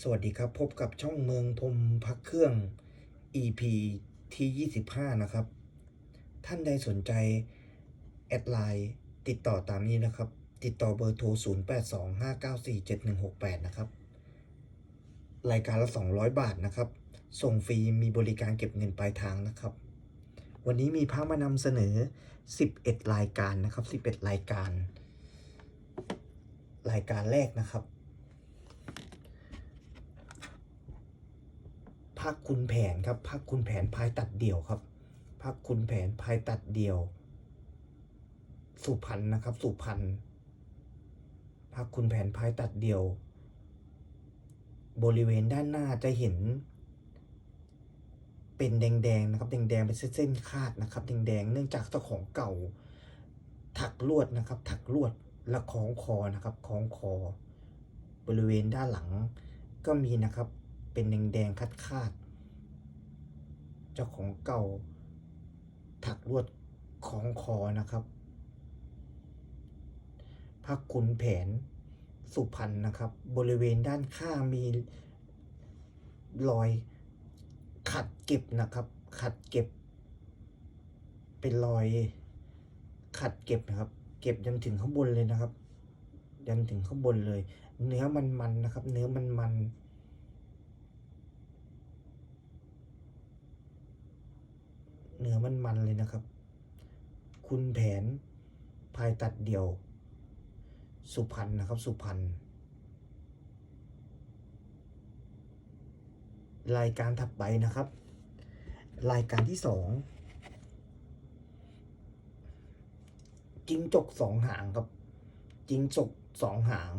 สวัสดีครับ พบกับช่องเมืองพมพักเครื่อง EP ที่ 25 นะครับ ท่านใดสนใจ แอดไลน์ติดต่อตามนี้นะครับ ติดต่อเบอร์โทร 0825947168 นะครับ รายการละ 200 บาทนะครับ ส่งฟรีมีบริการเก็บเงินปลายทางนะครับ วันนี้มีพระมานำเสนอ 11 รายการนะครับ 11 รายการ รายการแรกนะครับ ภาคคุณแผนครับภาคคุณแผนพายตัดเดี่ยวครับภาคคุณแผนพายตัดเดี่ยว สุพรรณนะครับ สุพรรณภาคคุณแผนพายตัดเดี่ยว บริเวณด้านหน้าจะเห็น เป็นแดงๆนะครับแดงๆเป็นเส้นๆคาดนะครับแดงๆเนื่องจากเจ้าของเก่า ถักลวดนะครับ ถักลวดและคล้องคอนะครับคล้องคอ บริเวณด้านหลังก็มีนะครับ เป็นแดงๆคัดคาด เจ้าของเก่า ถักลวดคล้องคอนะครับพระคุณแผนสุพรรณนะครับ บริเวณด้านข้างมีรอยขัดเก็บนะครับ ขัดเก็บ เป็นรอยขัดเก็บนะครับ เก็บยันถึงข้างบนเลยนะครับ ยันถึงข้างบนเลย เนื้อมันๆนะครับ เนื้อมันๆ เนื้อมันมันเลยนะครับ คุณแผนพายตัดเดี่ยว สุพรรณนะครับ สุพรรณรายการถัดไปนะครับ รายการที่สองจิงจกสองหางครับ จิงจกสองหาง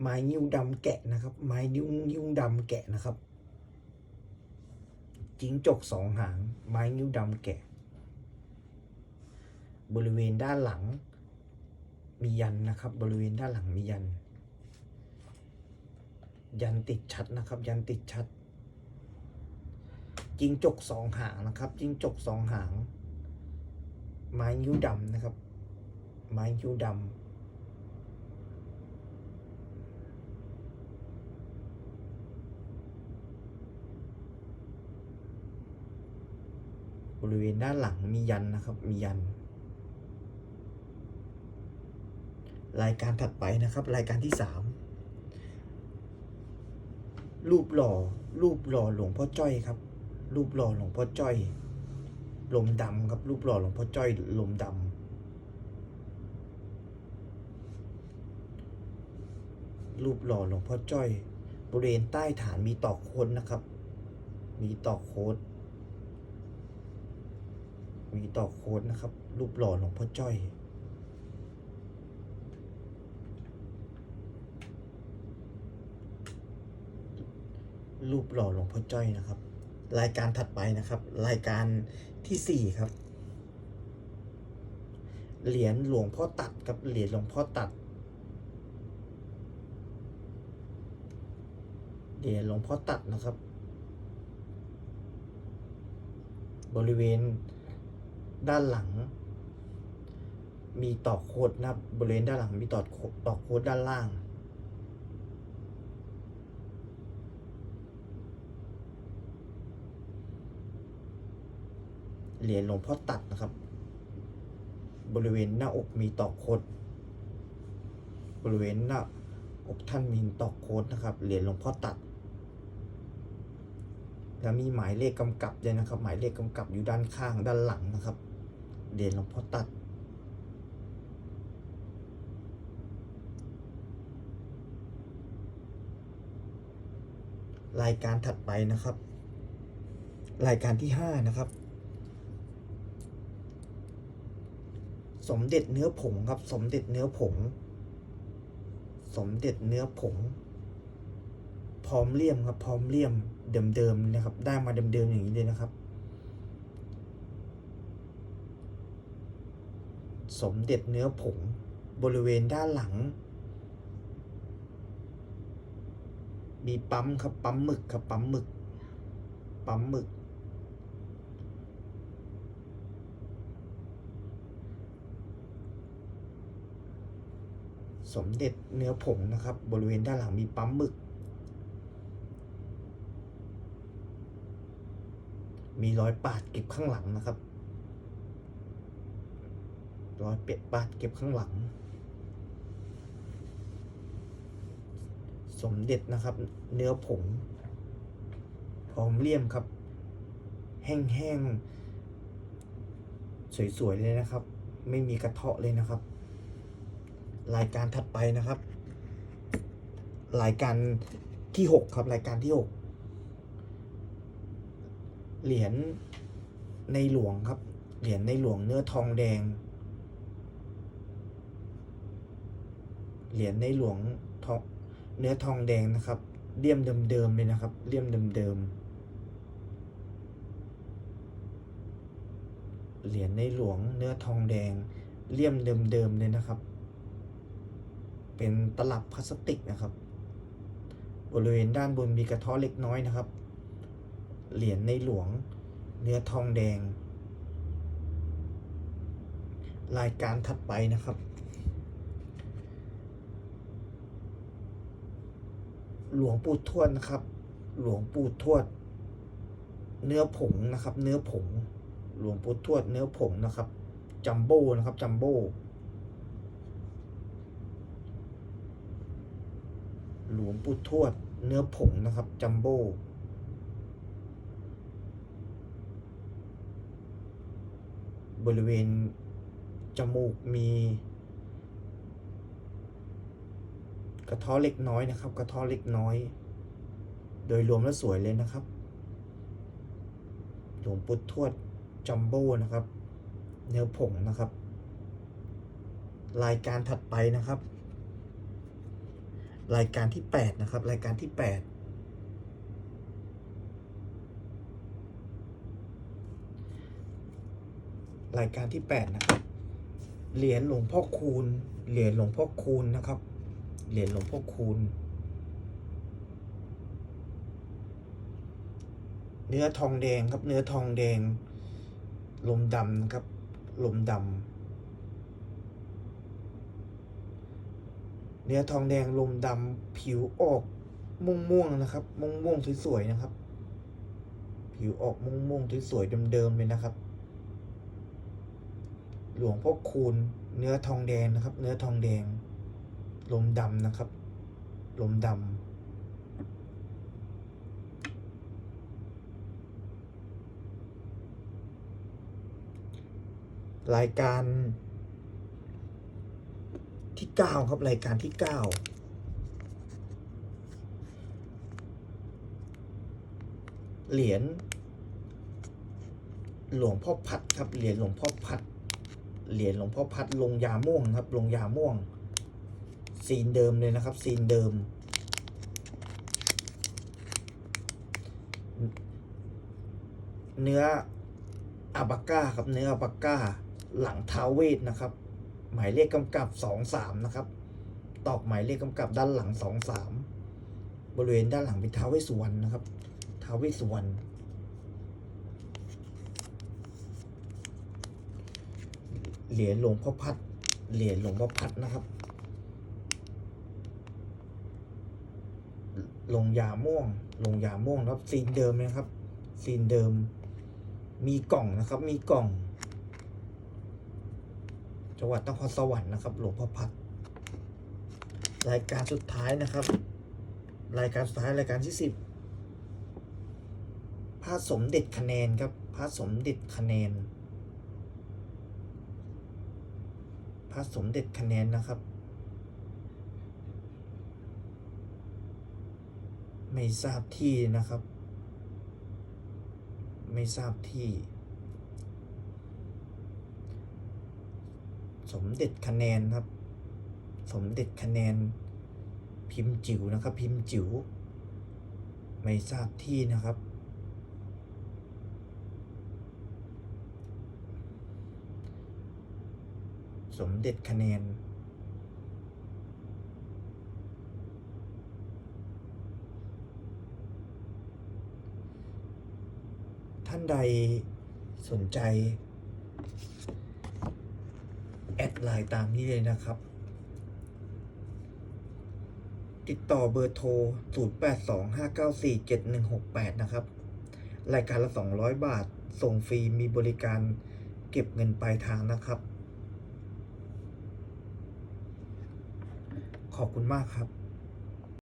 ไม้นิ้วดำแกะนะครับ ไม้นิ้วนิ้วดำแกะนะครับ จิงจกสองหาง ไม้นิ้วดำแกะ บริเวณด้านหลัง มียันนะครับ บริเวณด้านหลังมียัน ยันติดชัดนะครับ ยันติดชัดจิงจกสองหางนะครับจิงจกสองหาง ไม้นิ้วดำนะครับ ไม้นิ้วดำ บริเวณด้านหลังมียันนะครับ มียัน รายการถัดไปนะครับ รายการที่สามรูปหล่อ รูปหล่อหลวงพ่อจ้อยครับ รูปหล่อหลวงพ่อจ้อย ลมดำครับ รูปหล่อหลวงพ่อจ้อย ลมดำรูปหล่อหลวงพ่อจ้อย บริเวณใต้ฐานมีตอกโค้ดนะครับ มีตอกโค้ด มีต่อโค้ดนะครับ รูปหล่อหลวงพ่อจ้อย รูปหล่อหลวงพ่อจ้อยนะครับ รายการถัดไปนะครับ รายการที่สี่ครับ เหรียญหลวงพ่อตัดครับเหรียญหลวงพ่อตัดเหรียญหลวงพ่อตัดนะครับ บริเวณ ด้านหลัง มีตอกโคดนะบริเวณด้านหลังมีตอกโคตอกโคดด้านล่าง เหรียญหลวงพ่อตัดนะครับ บริเวณหน้าอกมีตอกโคดบริเวณหน้าอกท่านมีตอกโคดนะครับ เหรียญหลวงพ่อตัดแล้วมีหมายเลขกำกับด้วยนะครับ หมายเลขกำกับอยู่ด้านข้างด้านหลังนะครับ เด่นหลวงพ่อตัด รายการถัดไปนะครับ รายการที่ห้านะครับ สมเด็จเนื้อผงครับ สมเด็จเนื้อผง สมเด็จเนื้อผง พร้อมเลี่ยมครับ พร้อมเลี่ยมเดิมๆนะครับ ได้มาเดิมๆอย่างนี้เลยนะครับ สมเด็จเนื้อผงบริเวณด้านหลัง มีปั๊มครับปั๊มหมึกครับปั๊มหมึก ปั๊มหมึก สมเด็จเนื้อผงนะครับ บริเวณด้านหลังมีปั๊มหมึก มีรอยปาดเก็บข้างหลังนะครับ ร้อยเป็ดปาดเก็บข้างหลัง สมเด็จนะครับ เนื้อผงพร้อมเลี่ยมครับ แห้งๆ สวยๆ เลยนะครับ ไม่มีกระเทาะเลยนะครับ รายการถัดไปนะครับ รายการที่หกครับ รายการที่หกเหรียญในหลวงครับ เหรียญในหลวงเนื้อทองแดง เหรียญในหลวงทองเนื้อทองแดงนะครับเลี่ยมเดิมๆเลยนะครับเลี่ยมเดิมๆเหรียญในหลวงเนื้อทองแดงเลี่ยมเดิมๆเลยนะครับ เป็นตลับพลาสติกนะครับ บริเวณด้านบนมีกระเท้อเล็กน้อยนะครับ เหรียญในหลวงเนื้อทองแดง รายการถัดไปนะครับ หลวงปู่ทวดนะครับ หลวงปู่ทวด เนื้อผงนะครับ เนื้อผง หลวงปู่ทวดเนื้อผงนะครับ จัมโบ้นะครับ จัมโบ้ หลวงปู่ทวด เนื้อผงนะครับ จัมโบ้บริเวณจมูกมี กระท้อเล็กน้อยนะครับ กระท้อเล็กน้อย โดยรวมแล้วสวยเลยนะครับ หลวงปู่ทวดจัมโบ้นะครับ เนื้อผงนะครับ รายการถัดไปนะครับ รายการที่แปดนะครับ รายการที่แปดรายการที่แปดนะครับ เหรียญหลวงพ่อคูณ เหรียญหลวงพ่อคูณนะครับ เหรียญหลวงพ่อคูณ เนื้อทองแดงครับเนื้อทองแดง ลมดำครับ ลมดำเนื้อทองแดงลมดำผิวออกม่วงม่วงนะครับ ม่วงม่วงสวยๆนะครับ ผิวออกม่วงม่วงสวยๆเดิมๆเลยนะครับ หลวงพ่อคูณเนื้อทองแดงนะครับ เนื้อทองแดง ลมดำนะครับ ลมดำรายการที่เก้าครับรายการที่เก้าเหรียญหลวงพ่อพัดครับเหรียญหลวงพ่อพัดเหรียญหลวงพ่อพัดลงยาม่วงครับ ลงยาม่วง ซีนเดิมเลยนะครับ ซีนเดิม เนื้ออาบาก้าครับเนื้ออาบาก้า หลังท้าวเวทนะครับ หมายเลขกำกับสองสามนะครับ ตอกหมายเลขกำกับด้านหลังสองสามบริเวณด้านหลังเป็นท้าวเวสสุวรรณนะครับท้าวเวสสุวรรณเหรียญหลวงพ่อพัด เหรียญหลวงพ่อพัดนะครับ ลงยาม่วง ลงยาม่วงครับซีนเดิมนะครับ ซีนเดิม มีกล่องนะครับ มีกล่อง จังหวัดนครสวรรค์นะครับ หลวงพ่อพัด รายการสุดท้ายนะครับ รายการสุดท้ายรายการที่สิบพระสมเด็จคะแนนครับพระสมเด็จคะแนนพระสมเด็จคะแนนนะครับ ไม่ทราบที่นะครับ ไม่ทราบที่ สมเด็จคะแนนครับ สมเด็จคะแนน พิมพ์จิ๋วนะครับ พิมพ์จิ๋วไม่ทราบที่นะครับสมเด็จคะแนน ท่านใดสนใจ แอดไลน์ตามนี้เลยนะครับ ติดต่อเบอร์โทร 0825947168 นะครับ รายการละ 200 บาท ส่งฟรีมีบริการเก็บเงินปลายทางนะครับ ขอบคุณมากครับ